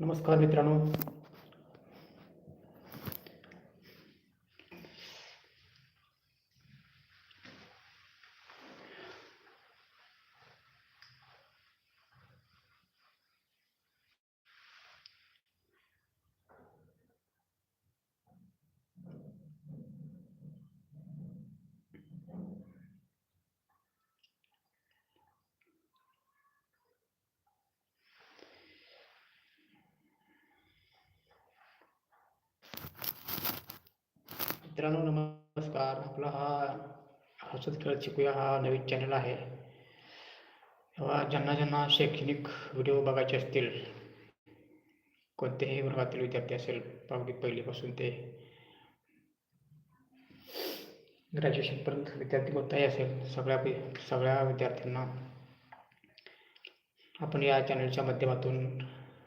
नमस्कार मित्रांनो. मित्रांनो नमस्कार. आपला हा हसत खेळत शिकूया हा नवीन चॅनल आहे. तेव्हा ज्यांना ज्यांना शैक्षणिक व्हिडिओ बघायचे असतील कोणत्याही वर्गातील विद्यार्थी असेल अगदी पहिलीपासून ते ग्रॅज्युएशनपर्यंत विद्यार्थी कोणताही असेल सगळ्या सगळ्या विद्यार्थ्यांना आपण या चॅनलच्या माध्यमातून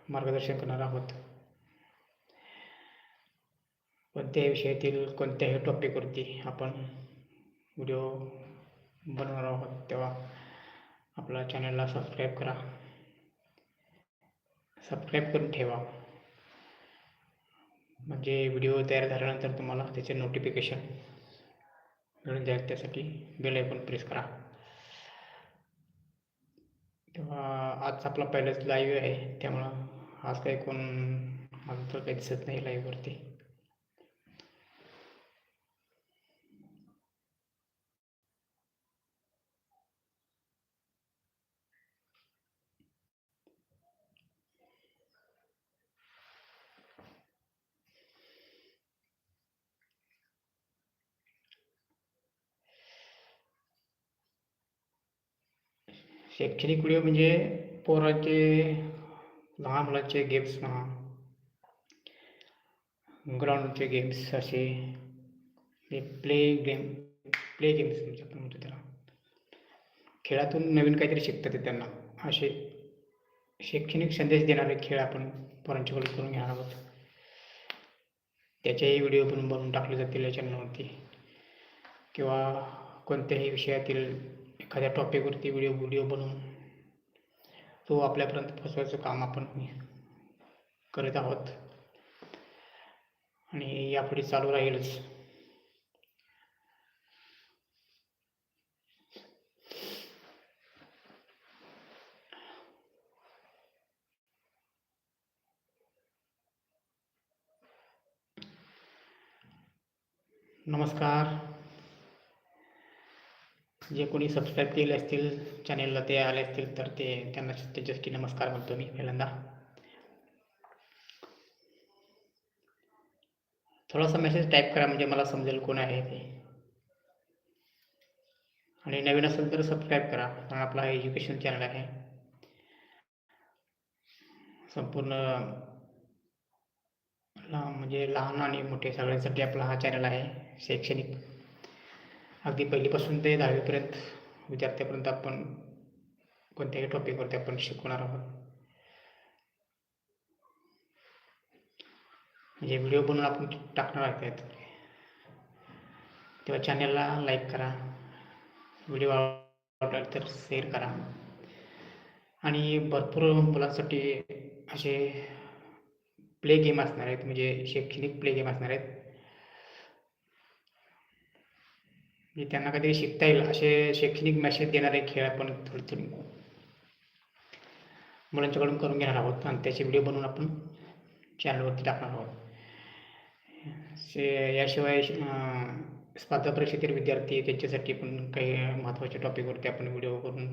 मार्गदर्शन करणार आहोत. कोणत्याही विषयातील कोणत्याही टॉपिकवरती आपण व्हिडिओ बनवणार आहोत तेव्हा आपल्या चॅनलला सबस्क्राईब करा. सबस्क्राईब करून ठेवा. म्हणजे व्हिडिओ तयार झाल्यानंतर तुम्हाला त्याचे नोटिफिकेशन मिळून जाईल त्यासाठी बेल आयकॉन प्रेस करा. तेव्हा आज आपला पहिलाच लाईव्ह आहे त्यामुळं आज काही कोण आज तर काही दिसत नाही लाईव्हवरती शैक्षणिक व्हिडिओ म्हणजे पोरांचे लहान मुलांचे गेम्स म्हणा ग्राउंडचे गेम्स असे प्ले गेम प्ले गेम्स म्हणजे आपण म्हणतो त्याला. खेळातून नवीन काहीतरी शिकतात त्यांना. असे शैक्षणिक संदेश देणारे खेळ आपण पोरांच्याकडे करून घेणार आहोत. त्याचेही व्हिडिओ बनवून बनवून टाकले जातील या चॅनलवरती किंवा कोणत्याही विषयातील एखाद्या टॉपिकवरती व्हिडिओ व्हिडिओ बनवून तो आपल्यापर्यंत पोचवायचं काम आपण करत आहोत. आणि यापुढे चालू राहीलच. नमस्कार. जे कोणी सबस्क्राईब केले असतील चॅनेलला ते आले असतील तर ते त्यांना त्याच्यासाठी नमस्कार म्हणतो मी पहिल्यांदा. थोडासा मेसेज टाईप करा म्हणजे मला समजेल कोण आहे ते. आणि नवीन असेल तर सबस्क्राईब करा कारण आपला एज्युकेशन चॅनल आहे. संपूर्ण म्हणजे लहान आणि मोठे सगळ्यांसाठी आपला हा चॅनल आहे शैक्षणिक. अगदी पहिलीपासून ते दहावीपर्यंत विद्यार्थ्यापर्यंत आपण कोणत्याही टॉपिकवरती आपण शिकवणार आहोत. म्हणजे व्हिडिओ बनवून आपण टाकणार आहेत तेव्हा चॅनलला लाईक करा. व्हिडिओ आवडला तर शेअर करा. आणि भरपूर मुलांसाठी असे प्ले गेम असणार आहेत म्हणजे शैक्षणिक प्ले गेम असणार आहेत. म्हणजे त्यांना काहीतरी शिकता येईल असे शैक्षणिक मेसेज देणारे खेळ आपण थोडी थोडी मुलांच्याकडून करून घेणार आहोत. आणि त्याचे व्हिडिओ बनवून आपण चॅनलवरती टाकणार आहोत. याशिवाय स्पर्धा परीक्षेतील विद्यार्थी त्यांच्यासाठी पण काही महत्त्वाच्या टॉपिकवरती आपण व्हिडिओ करून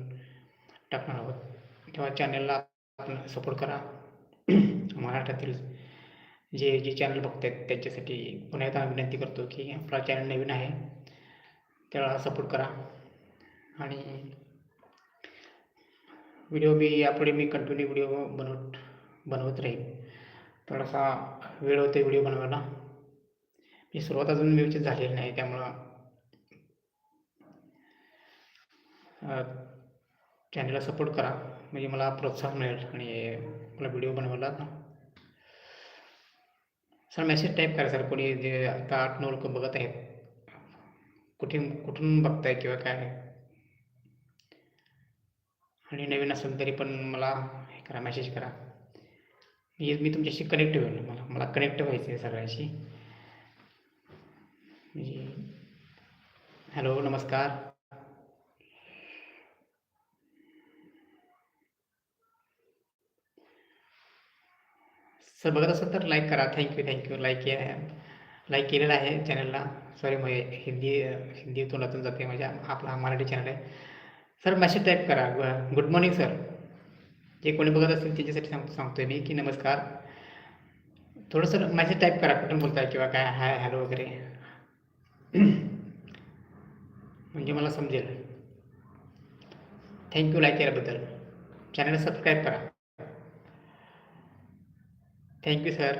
टाकणार आहोत. तेव्हा चॅनलला आपण सपोर्ट करा. महाराष्ट्रातील जे जे चॅनल बघत आहेत त्यांच्यासाठी पुन्हा एकदा विनंती करतो की आपला चॅनल नवीन आहे. त्याला सपोर्ट करा. आणि व्हिडिओ मी यापुढे मी कंटिन्यू व्हिडिओ बनवत बनवत राहील थोडासा वेळ होते व्हिडिओ बनवायला. मी सुरुवात अजून व्यवस्थित झालेली नाही त्यामुळं चॅनलला सपोर्ट करा. म्हणजे मला प्रोत्साहन मिळेल आणि मला व्हिडिओ बनवायला सर मेसेज टाईप करा सर कोणी जे आता आठ नऊ लोक बघत आहेत. कुठे कुठून बघताय किंवा काय आणि नवीन असेल तरी पण मला हे करा मेसेज करा. मी मी तुमच्याशी कनेक्ट होईल मला मला कनेक्ट व्हायचं आहे सगळ्यांशी. म्हणजे हॅलो नमस्कार. सर बघत असाल तर लाईक करा. थँक्यू थँक्यू लाईक लाईक केलेलं आहे चॅनलला सॉरी मग हिंदी हिंदी तोंडातून जाते माझ्या आपला मराठी चॅनल आहे. सर मॅसेज टाईप करा. गुड मॉर्निंग सर जे कोणी बघत असतील त्यांच्यासाठी सांग सांगतोय मी की नमस्कार. थोडंसं मॅसेज टाईप करा कुठून बोलताय किंवा काय हाय हॅलो वगैरे. म्हणजे मला समजेल. थँक्यू लाईक केल्याबद्दल. चॅनलला सबस्क्राईब करा. थँक्यू सर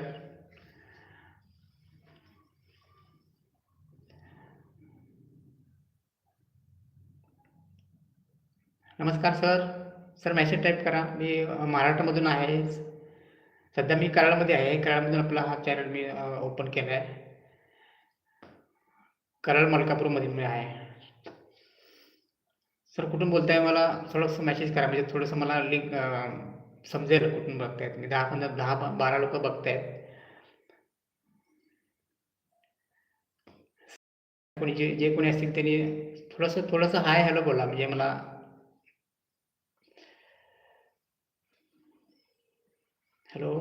नमस्कार सर. सर मेसेज टाईप करा. मी महाराष्ट्रामधून आहे. सध्या मी कराडमध्ये आहे. कराडमधून आपला हा चॅनल मी ओपन केला आहे कराड मलकापूरमध्ये मी आहे. सर कुठून बोलताय मला? थोडंसं मेसेज करा. म्हणजे थोडंसं मला लिंक समजेल कुठून बघतायत. मी दहा पंधरा दहा बा- बारा लोक बघतायत. कोणी जे जे कोणी असतील त्यांनी थोडंसं थोडंसं हाय हॅलो बोला. म्हणजे मला हॅलो.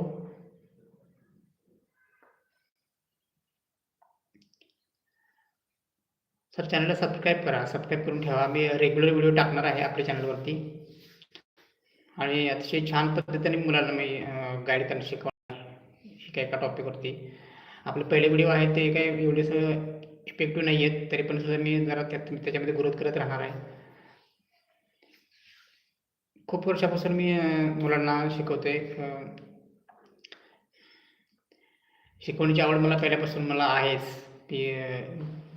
सर चॅनलला सबस्क्राईब करा. सबस्क्राईब करून ठेवा. मी रेग्युलर व्हिडिओ टाकणार आहे आपल्या चॅनलवरती. आणि अतिशय छान पद्धतीने मुलांना मी गाईड करणं शिकवणार एका एका टॉपिकवरती आपले पहिले व्हिडिओ आहेत ते काही एवढेसं इफेक्टिव्ह नाही आहेत तरी पण सुद्धा मी जरा त्यात त्याच्यामध्ये ग्रोथ करत राहणार आहे. खूप वर्षापासून मी मुलांना शिकवतोय. शिकवण्याची आवड मला पहिल्यापासून मला आहेच. की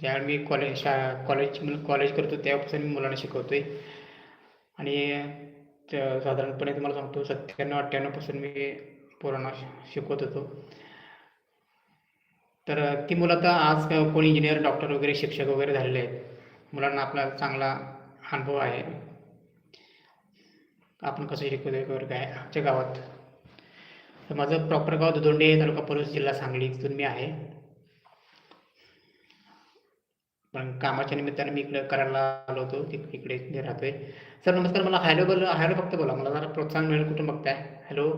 ज्यावेळी मी कॉलेज शा कॉलेज कॉलेज करतो तेव्हापासून मी मुलांना शिकवतो आहे आणि साधारणपणे तुम्हाला सांगतो सत्त्याण्णव अठ्ठ्याण्णवपासून मी पोरांना शिकवत होतो. तर ती मुलं आता आज कोणी इंजिनियर डॉक्टर वगैरे शिक्षक वगैरे झालेले आहेत. मुलांना आपला चांगला अनुभव आहे. आपण कसं शिकवतो वगैरे काय आमच्या गावात तर माझं प्रॉपर गाव दुधोंडी तालुका पलूस जिल्हा सांगली इथून मी आहे. पण कामाच्या निमित्ताने मी इकडे करायला आलो होतो इकडे राहतोय. सर नमस्कार मला हॅलो बोल हॅलो फक्त बोला मला जरा प्रोत्साहन मिळेल कुठून बघताय? हॅलो.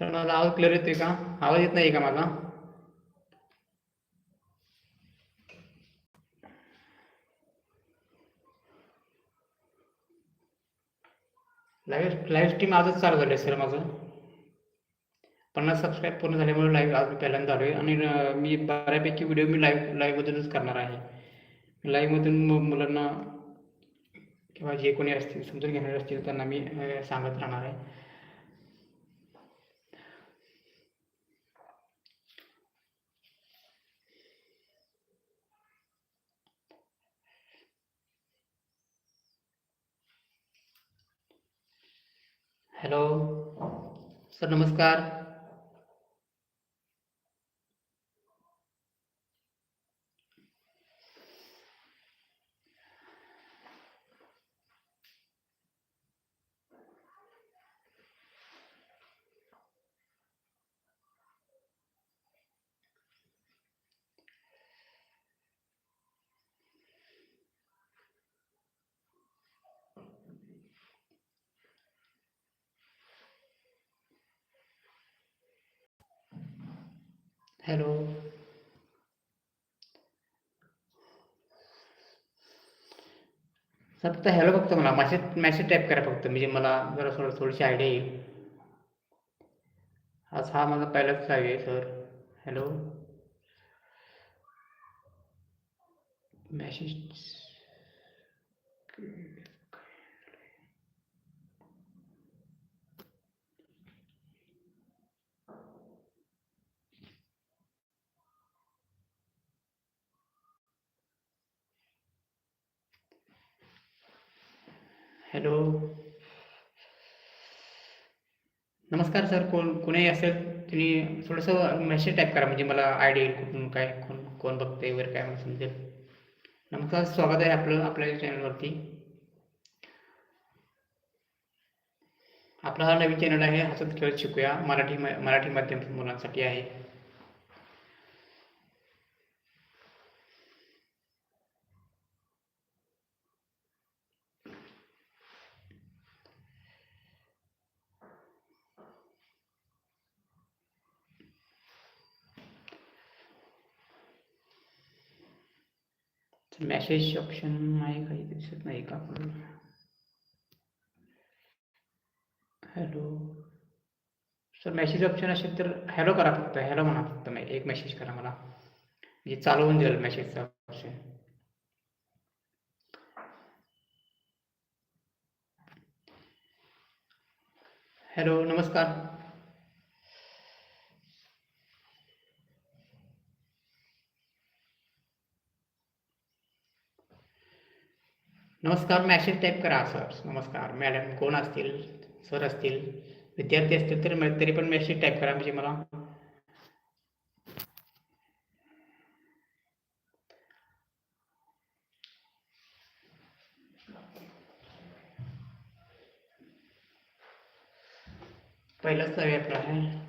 सर मला आवाज क्लिअर येतोय का? आवाज येत नाही का माझा? लाईव्ह लाईव्ह स्ट्रीम आजच चालू झालं सर माझं. पन्नास सबस्क्राईब पूर्ण झाल्यामुळे लाईव्ह आज पहिल्यांदा आलो आहे आणि मी बऱ्यापैकी व्हिडिओ मी लाईव्ह लाईव्हमधूनच करणार आहे. लाईव्हमधून मुलांना किंवा जे कोणी असतील समजून घेणारे असतील त्यांना मी सांगत राहणार आहे. हॅलो सर नमस्कार. हॅलो. सर फक्त हॅलो फक्त मला मॅसेज मॅसेज टाईप करा फक्त म्हणजे मला जरा थोडं थोडीशी आयडिया येईल. आज हा माझा पहिलाच लाईव्ह आहे सर. हॅलो. Message hello. नमस्कार सर कोण कोणी असेल तुम्ही थोडंसं मेसेज टाईप करा म्हणजे मला आयडिया येईल कुठून काय कोण कोण बघते वगैरे काय मला समजेल. नमस्कार स्वागत आहे आपलं आपल्या चॅनलवरती आपला हा नवीन चॅनल आहे हसत खेळत शिकूया मराठी मराठी माध्यम मुलांसाठी आहे मेसेज ऑप्शन आहे काही दिसत नाही का आपण हॅलो सर मेसेज ऑप्शन असेल तर हॅलो करा फक्त. हॅलो म्हणा फक्त. नाही एक मेसेज करा मला. म्हणजे चालवून जाईल मेसेजचा ऑप्शन हॅलो नमस्कार. नमस्कार मॅसेज टाईप करा सर नमस्कार मॅडम कोण असतील सर असतील विद्यार्थी असतील तर तरी पण मॅसेज टाईप करा म्हणजे मला। पहिलाच आपला आहे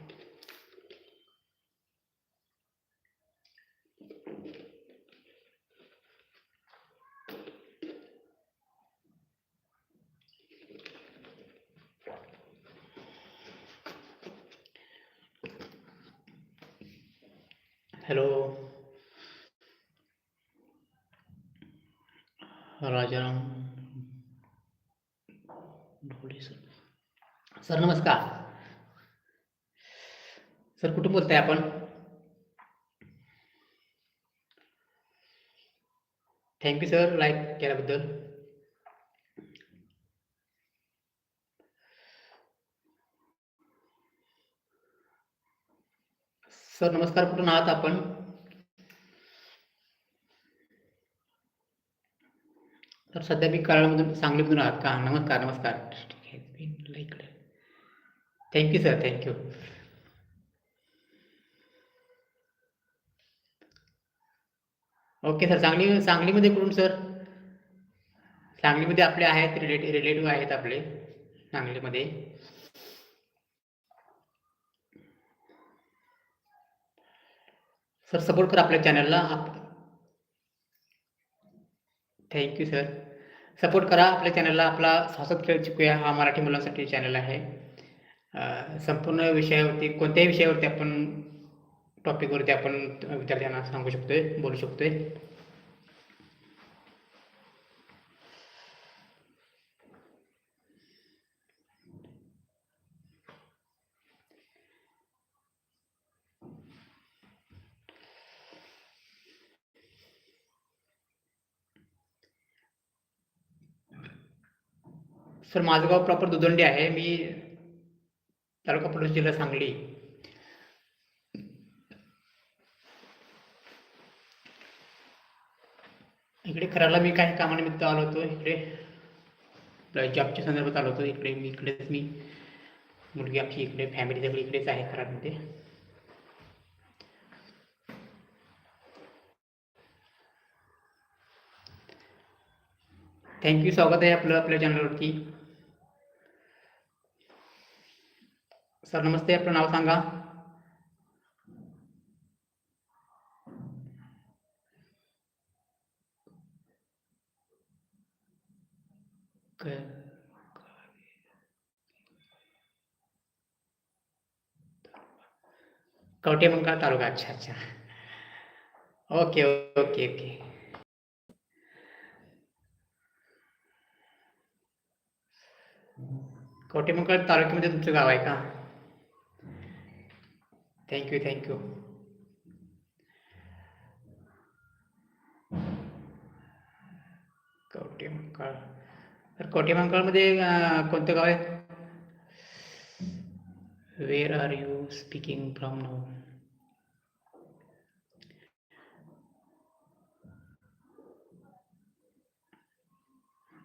hello Rajaram. Dhole sir. Sir नमस्कार। सर कुठून बोलताय आपण? थँक्यू सर लाईक केल्याबद्दल. सर नमस्कार कुठून आहात आपण? तर सध्या मी कराडमधून सांगलीमधून आहात का? नमस्कार नमस्कार. इकडे thank you sir thank you okay sir Sangli सांगलीमध्ये कुठून सर सांगलीमध्ये आपले आहेत रिलेटिव्ह रिलेटिव्ह आहेत आपले सांगलीमध्ये. सर सपोर्ट करा आपल्या चॅनलला थँक्यू सर सपोर्ट करा आपल्या चॅनलला आपला हसत खेळ शिकूया. हा मराठी मुलांसाठी चॅनल आहे. संपूर्ण विषयावरती कोणत्याही विषयावरती आपण टॉपिकवरती आपण विद्यार्थ्यांना सांगू शकतोय बोलू शकतोय. सर माझं गाव प्रॉपर दुदंडी आहे. मी तालुका पलूस जिल्हा सांगली. इकडे करायला मी काही कामानिमित्त आलो होतो. इकडे जॉबच्या संदर्भात आलो होतो. इकडे मी इकडेच मी. मुलगी आमची इकडे फॅमिली सगळी इकडेच आहे कराडमध्ये. थँक्यू स्वागत आहे आपलं आपल्या चॅनलवरती सर नमस्ते आपलं नाव सांगा क- कवटेमंकाळ तालुका अच्छा अच्छा ओके ओके ओके कवटेमंकाळ तालुक्यामध्ये तुमचं गाव आहे का थँक्यू थँक्यू कवटेमंकाळ तर कवटेमंकाळमध्ये अं, कोणतं गाव आहे? Where are you speaking from now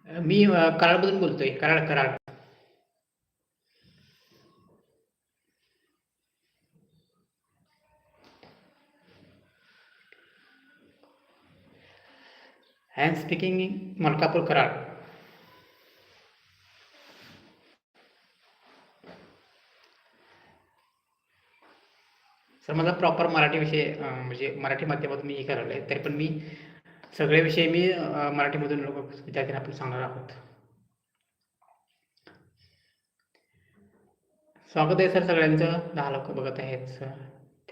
मी कराडमधून बोलतोय. Karad Karad. I am speaking Malkapur Karad sir माझा प्रॉपर मराठी विषय म्हणजे मराठी माध्यमातून मी हे करायला आहे. तरी पण मी सगळे विषय मी मराठीमधून लोक विद्यार्थ्यांना आपण सांगणार आहोत. स्वागत आहे सर सगळ्यांचं. दहा लोक बघत आहेत sir.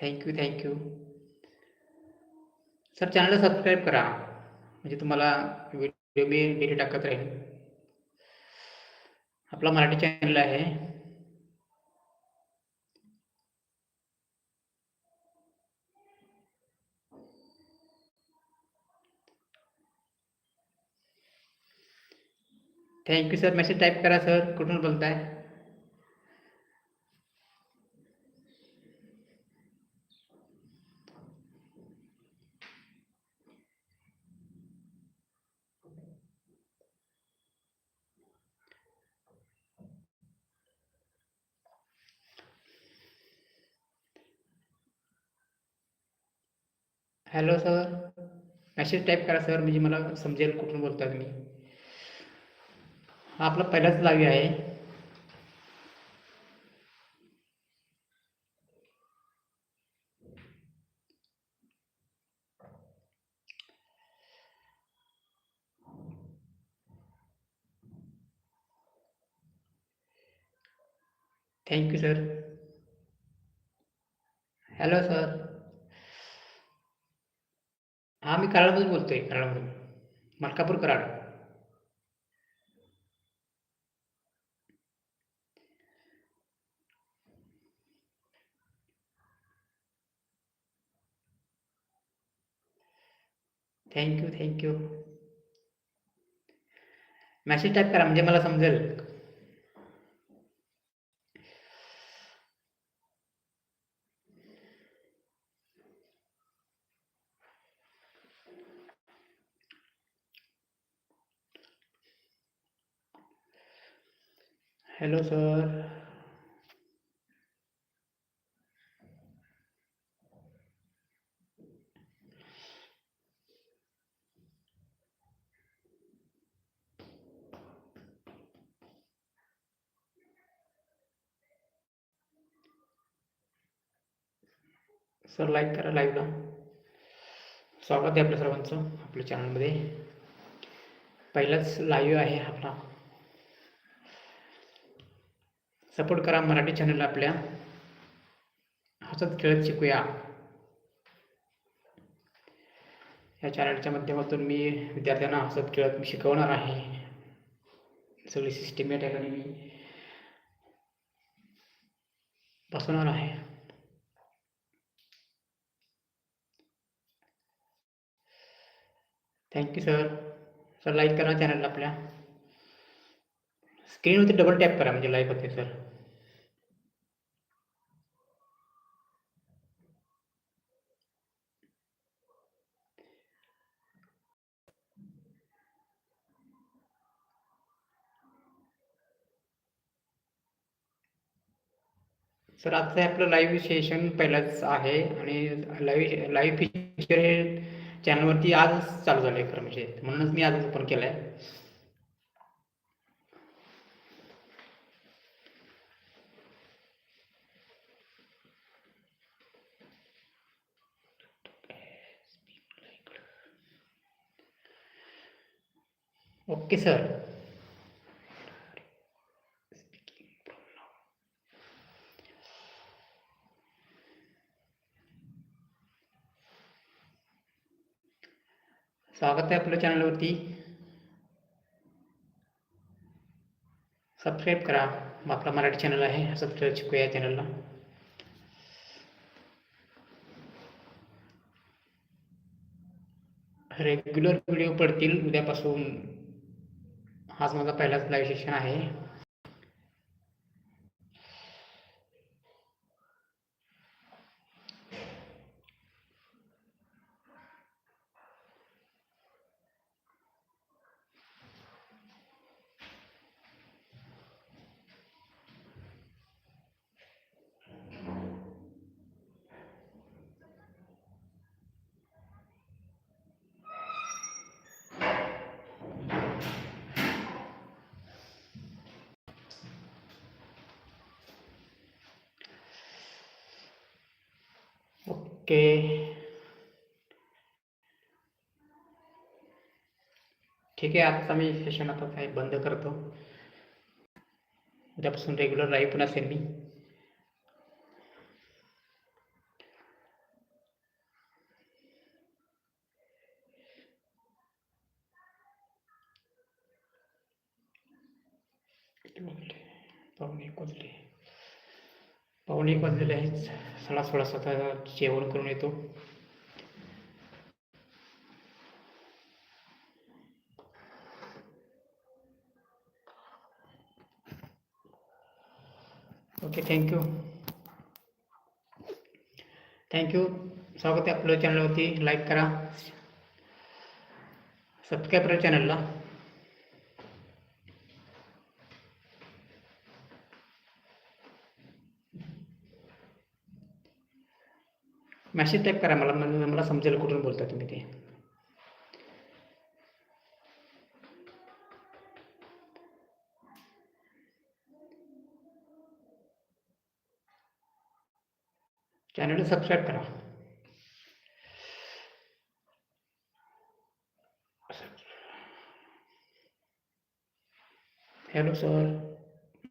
Thank you thank you sir चॅनलला सबस्क्राईब करा. म्हणजे तुम्हाला व्हिडिओ मी डेली टाकत राहील. आपला मराठी चॅनल आहे. Thank you sir message type करा सर कुठून बोलताय? Hello sir. मॅसेज टाईप करा सर म्हणजे मला समजेल कुठून बोलता तुम्ही. हा आपला पहिलाच लाईव्ह आहे. थँक्यू सर हॅलो सर हा मी कराडमधून बोलतोय कराडमधून. Malkapur Karad thank you thank you message type करा म्हणजे मला समजेल. हॅलो सर सर लाईक करा लाईव्हला स्वागत आहे आपल्या सर्वांचं आपल्या चॅनलमध्ये पहिलाच लाईव्ह आहे आपला. सपोर्ट करा मराठी चॅनल आपल्या. हसत खेळत शिकूया. या चॅनलच्या माध्यमातून मी विद्यार्थ्यांना हसत खेळत मी शिकवणार आहे. सगळी सिस्टीम या ठिकाणी मी बसवणार आहे. थँक्यू सर सर लाईक करा चॅनलला आपल्या. स्क्रीनवरती डबल टॅप करा म्हणजे लाईक होते सर सर आजचं आपलं लाईव्ह सेशन पहिलाच आहे आणि लाईव्ह लाईव्ह फीचर हे चॅनलवरती आजच चालू झालं आहे खरं म्हणजे. म्हणूनच मी आजच ओपन केलं आहे ओके सर स्वागत आहे आपल्या चॅनलवरती सबस्क्राईब करा। आपला मराठी चॅनल आहे सबस्क्राईब शिकूया या चॅनलला. रेग्युलर व्हिडिओ पडतील. उद्यापासून हाच माझा पहिलाच लाईव्ह सेशन आहे. ठीक आहे आजचा मी सेशन आता काय बंद करतो. उद्यापासून रेग्युलर लाईव्ह पण असेल मी पाहुणे कोजले पाहुणे कोजलेले आहेत. सडा सोळा स्वतः जेवण करून येतो. ओके थँक्यू थँक्यू स्वागत आहे आपलं चॅनलवरती लाईक करा. सबस्क्राईब करा चॅनलला मॅसेज टाईप करा मला. मला मला समजेल कुठून बोलता तुम्ही ते. सबस्क्राईब करा. हॅलो सर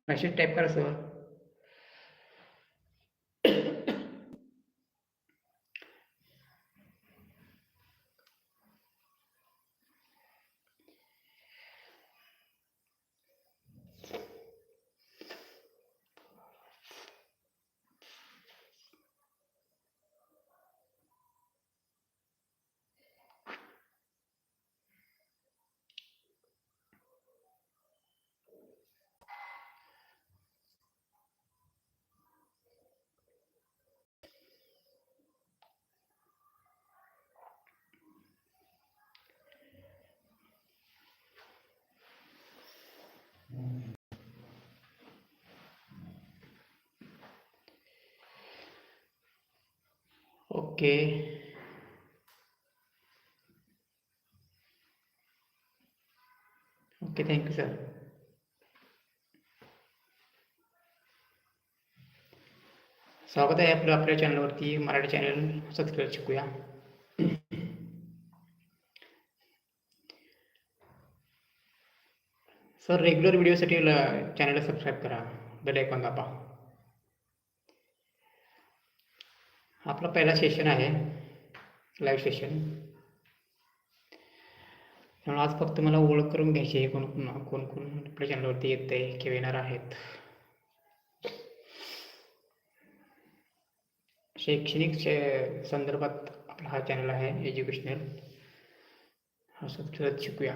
मेसेज टाईप करा sir okay. Okay thank you sir स्वागत आहे आपलं आपल्या चॅनलवरती मराठी चॅनल सबस्क्राईब शिकूया. सर रेग्युलर व्हिडिओसाठी चॅनलला सबस्क्राईब करा. बेल आयकॉन दाबा. आपला पहिला सेशन आहे. लाईव्ह सेशन त्यामुळे आज फक्त मला ओळख करून घ्यायची आहे कोण कोण कोण कोण आपल्या चॅनलवरती येत आहे किंवा येणार आहेत. शैक्षणिक शे- संदर्भात आपला हा चॅनल आहे एज्युकेशनल असं शिकूया.